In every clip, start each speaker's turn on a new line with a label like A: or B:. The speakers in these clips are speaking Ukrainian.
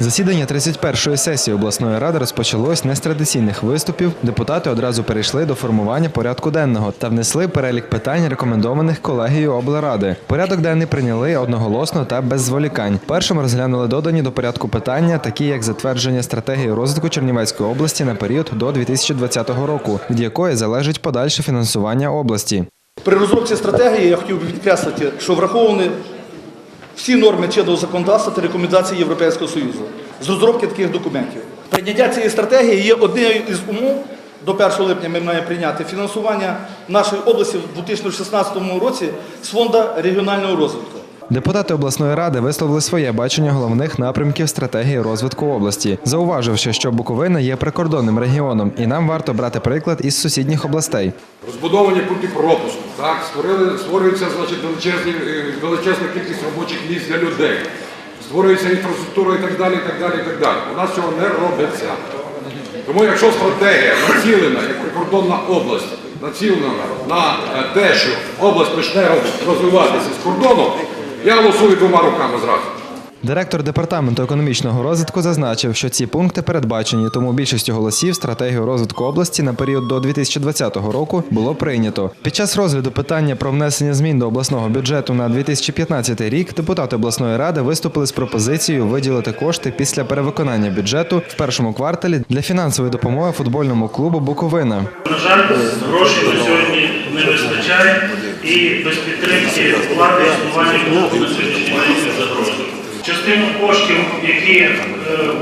A: Засідання 31-ї сесії обласної ради розпочалось не з традиційних виступів. Депутати одразу перейшли до формування порядку денного та внесли перелік питань, рекомендованих колегією облради. Порядок денний прийняли одноголосно та без зволікань. Першим розглянули додані до порядку питання, такі як затвердження стратегії розвитку Чернівецької області на період до 2020 року, від якої залежить подальше фінансування області.
B: При розробці стратегії я хотів би підкреслити, що враховані всі норми чинного законодавства та рекомендації Європейського Союзу з розробки таких документів. Прийняття цієї стратегії є однією із умов. До 1 липня ми маємо прийняти фінансування нашої області в 2016 році з фонду регіонального розвитку.
A: Депутати обласної ради висловили своє бачення головних напрямків стратегії розвитку області, зауваживши, що Буковина є прикордонним регіоном, і нам варто брати приклад із сусідніх областей.
C: Розбудовані пункти пропуску, так, створили, створюється значить, величезні, е, величезна кількість робочих місць для людей, створюється інфраструктура і так далі, і так далі, і так далі. У нас цього не робиться. Тому якщо стратегія націлена, як прикордонна область, націлена на е, те, що область почне розвиватися з кордону, я голосую двома руками зразу.
A: Директор департаменту економічного розвитку зазначив, що ці пункти передбачені, тому більшістю голосів стратегію розвитку області на період до 2020 року було прийнято. Під час розгляду питання про внесення змін до обласного бюджету на 2015 рік депутати обласної ради виступили з пропозицією виділити кошти після перевиконання бюджету в першому кварталі для фінансової допомоги футбольному клубу Буковина.
D: На жаль, грошей на сьогодні не вистачає і без підтримки влади існування клубу на сьогоднішній день не загрозує. Частину коштів, які е,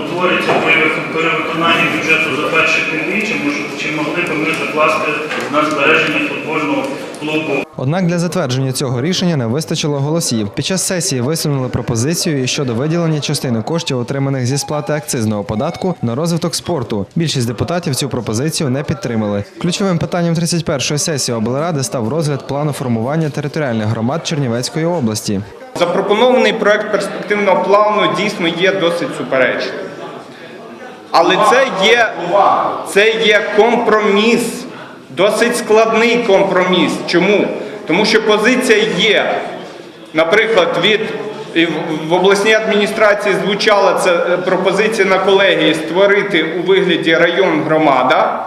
D: утворюються при перевиконанні бюджету за перше півріччя, чи могли б ми закласти на збереження футбольного клубу
A: Однак для затвердження цього рішення не вистачило голосів. Під час сесії висунули пропозицію щодо виділення частини коштів, отриманих зі сплати акцизного податку на розвиток спорту. Більшість депутатів цю пропозицію не підтримали. Ключовим питанням 31-ї сесії облради став розгляд плану формування територіальних громад Чернівецької області.
E: Запропонований проект перспективного плану дійсно є досить суперечливим. Але це є, це є компроміс, досить складний компроміс. Чому? Тому що позиція є, наприклад, від в- обласній адміністрації звучала ця е, пропозиція на колегії створити у вигляді район громада.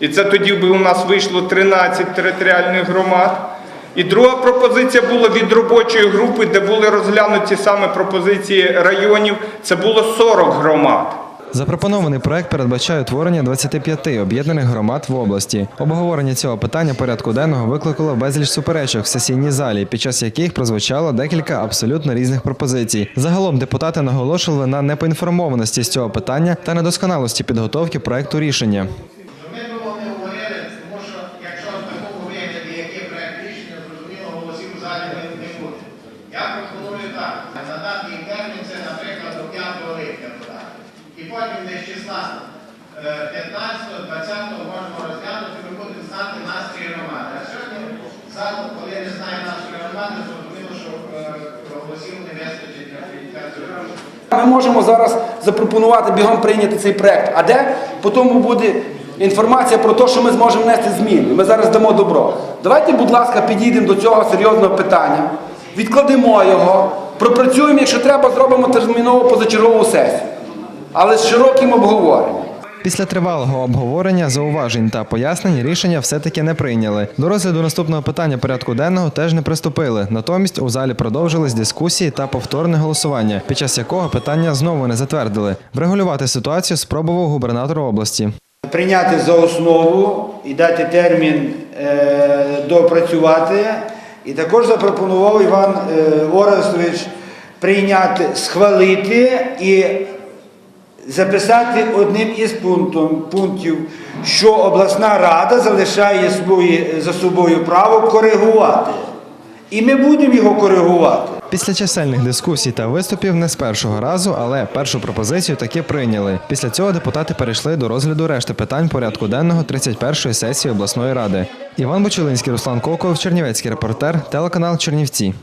E: І це тоді би у нас вийшло 13 територіальних громад. І друга пропозиція була від робочої групи, де були розглянуті саме пропозиції районів. Це було 40 громад.
A: Запропонований проект передбачає утворення 25 об'єднаних громад в області. Обговорення цього питання порядку денного викликало безліч суперечок в сесійній залі, під час яких прозвучало декілька абсолютно різних пропозицій. Загалом депутати наголошували на непоінформованості з цього питання та недосконалості підготовки проекту рішення.
F: 16, 15, 20 можемо розглянути, ми будемо знати настрій громади. А сьогодні, завтра, коли не знаю нашої громади, зрозуміло, що голосів не вистачить на кваліфікацію
G: Ми можемо зараз запропонувати бігом прийняти цей проект. А де потім буде інформація про те, що ми зможемо внести зміни. Ми зараз дамо добро. Давайте, будь ласка, підійдемо до цього серйозного питання, відкладемо його, пропрацюємо, якщо треба, зробимо термінову позачергову сесію. Але з широким обговоренням.
A: Після тривалого обговорення, зауважень та пояснень рішення все-таки не прийняли. До розгляду наступного питання порядку денного теж не приступили. Натомість у залі продовжились дискусії та повторне голосування, під час якого питання знову не затвердили. Врегулювати ситуацію спробував губернатор області.
H: прийняти за основу і дати термін е, доопрацювати. І також запропонував Іван е, Орестович прийняти, схвалити і записати одним із пунктом, пунктів, що обласна рада залишає свої, за собою право коригувати. І ми будемо його коригувати.
A: Після чисельних дискусій та виступів не з першого разу, але першу пропозицію таки прийняли. Після цього депутати перейшли до розгляду решти питань порядку денного 31-ї сесії обласної ради. Іван Бочулинський, Руслан Коков, Чернівецький репортер, телеканал Чернівці.